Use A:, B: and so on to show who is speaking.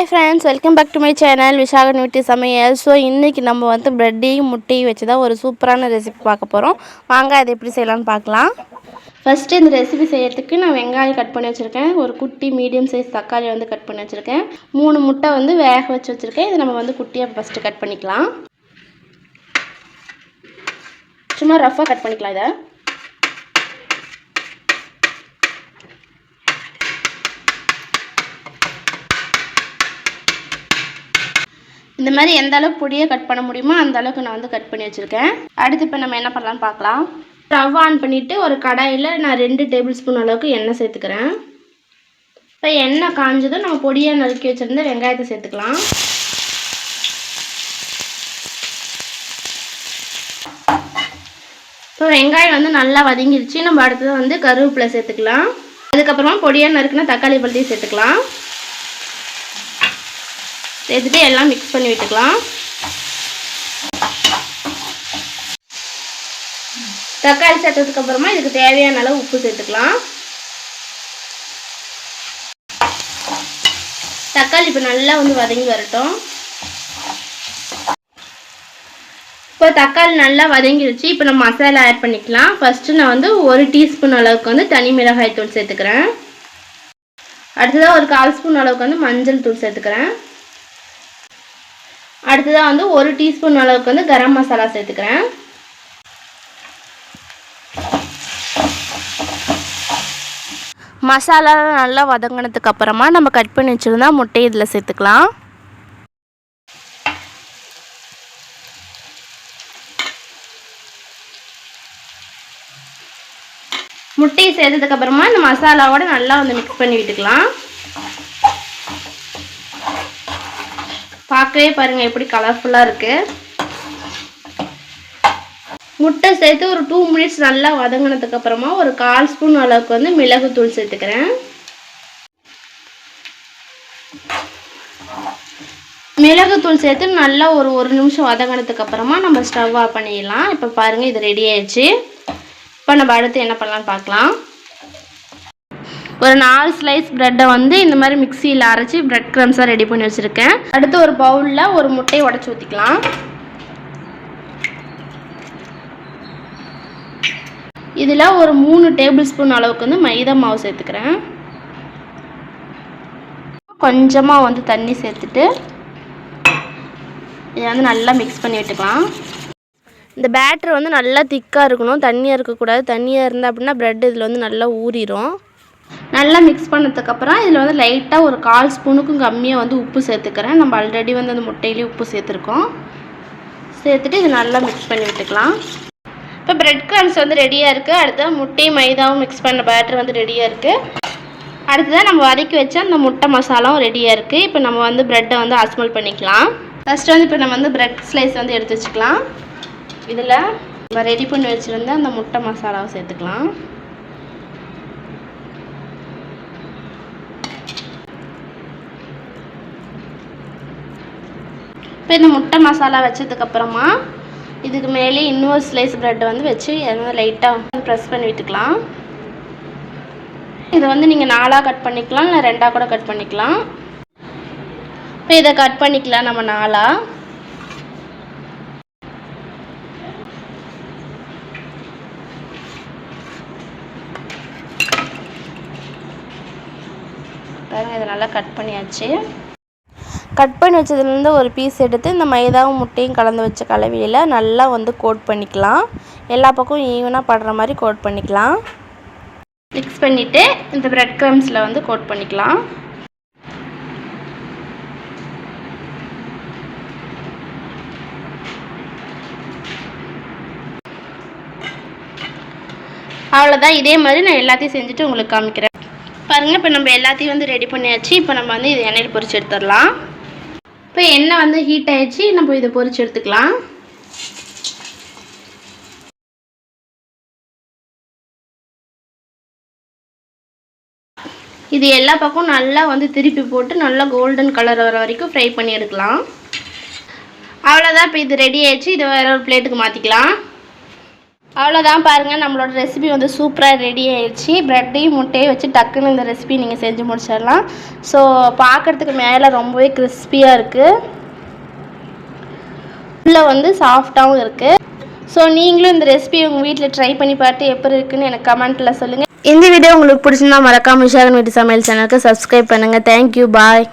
A: Hi friends welcome back to my channel Vishakan வீட்டு சமையல் so இன்றைக்கி நம்ம வந்து ப்ரெட்டையும் முட்டையும் வச்சு தான் ஒரு சூப்பரான ரெசிபி பார்க்க போகிறோம் வாங்க அதை எப்படி செய்யலாம்னு பார்க்கலாம். ஃபஸ்ட்டு இந்த ரெசிபி செய்யறதுக்கு நான் வெங்காயம் கட் பண்ணி வச்சுருக்கேன். ஒரு குட்டி மீடியம் சைஸ் தக்காளி வந்து கட் பண்ணி வச்சுருக்கேன். மூணு முட்டை வந்து வேக வச்சு வச்சுருக்கேன். இதை நம்ம வந்து குட்டியாக ஃபஸ்ட்டு கட் பண்ணிக்கலாம். சும்மா ரஃப்பாக கட் பண்ணிக்கலாம் இதை. இந்த மாதிரி எந்த அளவுக்கு பொடியை கட் பண்ண முடியுமோ அந்த அளவுக்கு நான் வந்து கட் பண்ணி வச்சுருக்கேன். அடுத்து இப்போ நம்ம என்ன பண்ணலாம்னு பார்க்கலாம். ஸ்டவ் ஆன் பண்ணிவிட்டு ஒரு கடாயில் நான் ரெண்டு டேபிள் ஸ்பூன் அளவுக்கு எண்ணெய் சேர்த்துக்கிறேன். இப்போ எண்ணெய் காஞ்சதும் நம்ம பொடியை நறுக்கி வச்சுருந்த வெங்காயத்தை சேர்த்துக்கலாம். இப்போ வெங்காயம் வந்து நல்லா வதங்கிருச்சு. நம்ம அடுத்தது வந்து கருவேப்பிலை சேர்த்துக்கலாம். அதுக்கப்புறமா பொடியாக நறுக்குனா தக்காளி பழத்தையும் சேர்த்துக்கலாம். சேர்த்துட்டு எல்லாம் மிக்ஸ் பண்ணி விட்டுக்கலாம். தக்காளி சேர்த்ததுக்கு அப்புறமா இதுக்கு தேவையான அளவு உப்பு சேர்த்துக்கலாம். தக்காளி இப்போ நல்லா வந்து வதங்கி வரட்டும். இப்போ தக்காளி நல்லா வதங்கிடுச்சு இப்போ நம்ம மசாலா ஆட் பண்ணிக்கலாம். ஃபஸ்ட்டு நான் வந்து ஒரு டீஸ்பூன் அளவுக்கு வந்து தனி மிளகாய் தூள் சேர்த்துக்கிறேன். அடுத்ததாக ஒரு கால் ஸ்பூன் அளவுக்கு வந்து மஞ்சள் தூள் சேர்த்துக்கிறேன். அடுத்ததாக வந்து ஒரு டீஸ்பூன் அளவுக்கு வந்து கரம் மசாலா சேர்த்துக்கிறேன். மசாலா நல்லா வதங்கினதுக்கு அப்புறமா நம்ம கட் பண்ணி வச்சுருந்தா முட்டை இதில் சேர்த்துக்கலாம். முட்டையை சேர்த்ததுக்கப்புறமா இந்த மசாலாவோட நல்லா வந்து மிக்ஸ் பண்ணி விட்டுக்கலாம். பார்க்கவே பாருங்கள் எப்படி கலர்ஃபுல்லாக இருக்குது முட்டை சேர்த்து ஒரு டூ மினிட்ஸ் நல்லா வதங்கினதுக்கப்புறமா ஒரு கால் ஸ்பூன் அளவுக்கு வந்து மிளகுத்தூள் சேர்த்துக்கிறேன். மிளகுத்தூள் சேர்த்து நல்லா ஒரு ஒரு நிமிஷம் வதங்கினதுக்கு அப்புறமா நம்ம ஸ்டவ் ஆஃப் பண்ணிடலாம். இப்போ பாருங்கள் இது ரெடி ஆயிடுச்சு. இப்போ நம்ம அடுத்து என்ன பண்ணலான்னு பார்க்கலாம். ஒரு நாலு ஸ்லைஸ் ப்ரெட்டை வந்து இந்த மாதிரி மிக்சியில் அரைச்சி ப்ரெட் க்ரம்ஸாக ரெடி பண்ணி வச்சுருக்கேன். அடுத்து ஒரு பவுலில் ஒரு முட்டையை உடச்சி ஊற்றிக்கலாம் இதில் ஒரு மூணு டேபிள் ஸ்பூன் அளவுக்கு வந்து மைதா மாவு சேர்த்துக்கிறேன். கொஞ்சமாக வந்து தண்ணி சேர்த்துட்டு இதை வந்து நல்லா மிக்ஸ் பண்ணி விட்டுக்கலாம். இந்த பேட்டர் வந்து நல்லா திக்காக இருக்கணும். தண்ணியாக இருக்கக்கூடாது. தண்ணியாக இருந்தால் அப்படின்னா ப்ரெட் இதில் வந்து நல்லா ஊறிடும் நல்லா மிக்ஸ் பண்ணதுக்கப்புறம் இதில் வந்து லைட்டாக ஒரு கால் ஸ்பூனுக்கும் கம்மியாக வந்து உப்பு சேர்த்துக்கிறேன். நம்ம ஆல்ரெடி வந்து அந்த முட்டையிலேயே உப்பு சேர்த்துருக்கோம். சேர்த்துட்டு இது நல்லா மிக்ஸ் பண்ணி விட்டுக்கலாம். இப்போ ப்ரெட் க்ரம்ஸ் வந்து ரெடியாக இருக்குது அடுத்தது முட்டையும் மைதாவும் மிக்ஸ் பண்ண பேட்டர் வந்து ரெடியாக இருக்குது அடுத்ததாக நம்ம வதக்கி வச்ச அந்த முட்டை மசாலாவும் ரெடியாக இருக்குது இப்போ நம்ம வந்து ப்ரெட்டை வந்து அஸ்மல் பண்ணிக்கலாம். ஃபஸ்ட்டு வந்து இப்போ நம்ம வந்து ப்ரெட் ஸ்லைஸ் வந்து எடுத்து வச்சுக்கலாம். இதில் நம்ம ரெடி பண்ணி வச்சுருந்த அந்த முட்டை மசாலாவை சேர்த்துக்கலாம். இப்போ இந்த முட்டை மசாலா வச்சதுக்கப்புறமா இதுக்கு மேலே இன்னொரு ஸ்லைஸ் ப்ரெட் வந்து வச்சு எதாவது லைட்டாக ப்ரெஸ் பண்ணி விட்டுக்கலாம். இதை வந்து நீங்கள் நாலாக கட் பண்ணிக்கலாம் இல்லை ரெண்டாக கூட கட் பண்ணிக்கலாம். இப்போ இதை கட் பண்ணிக்கலாம் நம்ம நாலாக பாருங்கள் இதை நல்லா கட் பண்ணியாச்சு. கட் பண்ணி வச்சதுலேருந்து ஒரு பீஸ் எடுத்து இந்த மைதாவும் முட்டையும் கலந்து வச்ச கலவையில் நல்லா வந்து கோட் பண்ணிக்கலாம். எல்லா பக்கமும் ஈவனாக படுற மாதிரி கோட் பண்ணிக்கலாம். மிக்ஸ் பண்ணிவிட்டு இந்த ப்ரெட் க்ரம்ஸில் வந்து கோட் பண்ணிக்கலாம். அவ்வளோதான் இதே மாதிரி நான் எல்லாத்தையும் செஞ்சுட்டு உங்களுக்கு காமிக்கிறேன். பாருங்கள் இப்போ நம்ம எல்லாத்தையும் வந்து ரெடி பண்ணியாச்சு. இப்போ நம்ம வந்து இது எண்ணெயில் பொரிச்சு எடுத்துடலாம். இப்போ எண்ணெய் வந்து ஹீட் ஆயிடுச்சு நம்ம இதை பொறிச்சு எடுத்துக்கலாம். இது எல்லா பக்கம் நல்லா வந்து திருப்பி போட்டு நல்லா கோல்டன் கலர் வர வரைக்கும் ஃப்ரை பண்ணி எடுக்கலாம். அவ்வளோதான் இப்போ இது ரெடி ஆயிடுச்சு. இதை வேற ஒரு பிளேட்டுக்கு மாற்றிக்கலாம் அவ்வளோதான் பாருங்கள் நம்மளோட ரெசிபி வந்து சூப்பராக ரெடி ஆயிடுச்சு. ப்ரெட்டையும் முட்டையும் வச்சு டக்குன்னு இந்த ரெசிபி நீங்கள் செஞ்சு முடிச்சிடலாம். ஸோ பார்க்குறதுக்கு மேலே ரொம்பவே கிறிஸ்பியாக இருக்குது உள்ளே வந்து சாஃப்டாகவும் இருக்குது ஸோ நீங்களும் இந்த ரெசிபி உங்கள் வீட்டில் ட்ரை பண்ணி பார்த்து எப்படி இருக்குன்னு எனக்கு கமெண்ட்டில் சொல்லுங்கள் இந்த வீடியோ உங்களுக்கு பிடிச்சிருந்தா மறக்காம விஷாகன் வீட்டு சமையல் சேனலுக்கு சப்ஸ்கிரைப் பண்ணுங்கள் தேங்க்யூ பாய்